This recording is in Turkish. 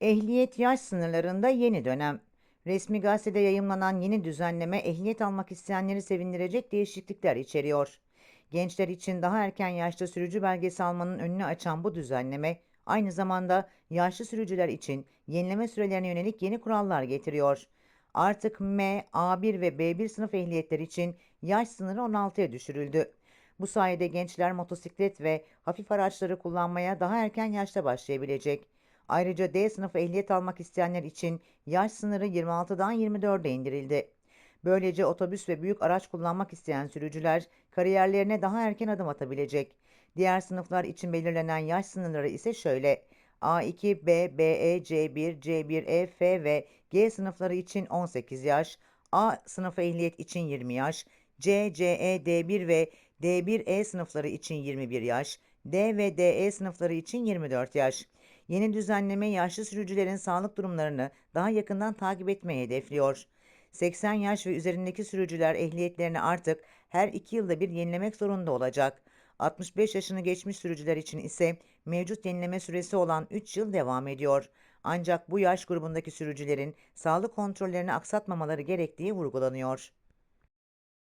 Ehliyet yaş sınırlarında yeni dönem. Resmi gazetede yayımlanan yeni düzenleme ehliyet almak isteyenleri sevindirecek değişiklikler içeriyor. Gençler için daha erken yaşta sürücü belgesi almanın önünü açan bu düzenleme aynı zamanda yaşlı sürücüler için yenileme sürelerine yönelik yeni kurallar getiriyor. Artık M, A1 ve B1 sınıf ehliyetler için yaş sınırı 16'ya düşürüldü. Bu sayede gençler motosiklet ve hafif araçları kullanmaya daha erken yaşta başlayabilecek. Ayrıca D sınıfı ehliyet almak isteyenler için yaş sınırı 26'dan 24'e indirildi. Böylece otobüs ve büyük araç kullanmak isteyen sürücüler kariyerlerine daha erken adım atabilecek. Diğer sınıflar için belirlenen yaş sınırları ise şöyle. A2, B, BE, C1, C1E, F ve G sınıfları için 18 yaş, A sınıfı ehliyet için 20 yaş, C, CE, D1 ve D1E sınıfları için 21 yaş, D ve DE sınıfları için 24 yaş. Yeni düzenleme yaşlı sürücülerin sağlık durumlarını daha yakından takip etmeyi hedefliyor. 80 yaş ve üzerindeki sürücüler ehliyetlerini artık her 2 yılda bir yenilemek zorunda olacak. 65 yaşını geçmiş sürücüler için ise mevcut yenileme süresi olan 3 yıl devam ediyor. Ancak bu yaş grubundaki sürücülerin sağlık kontrollerini aksatmamaları gerektiği vurgulanıyor.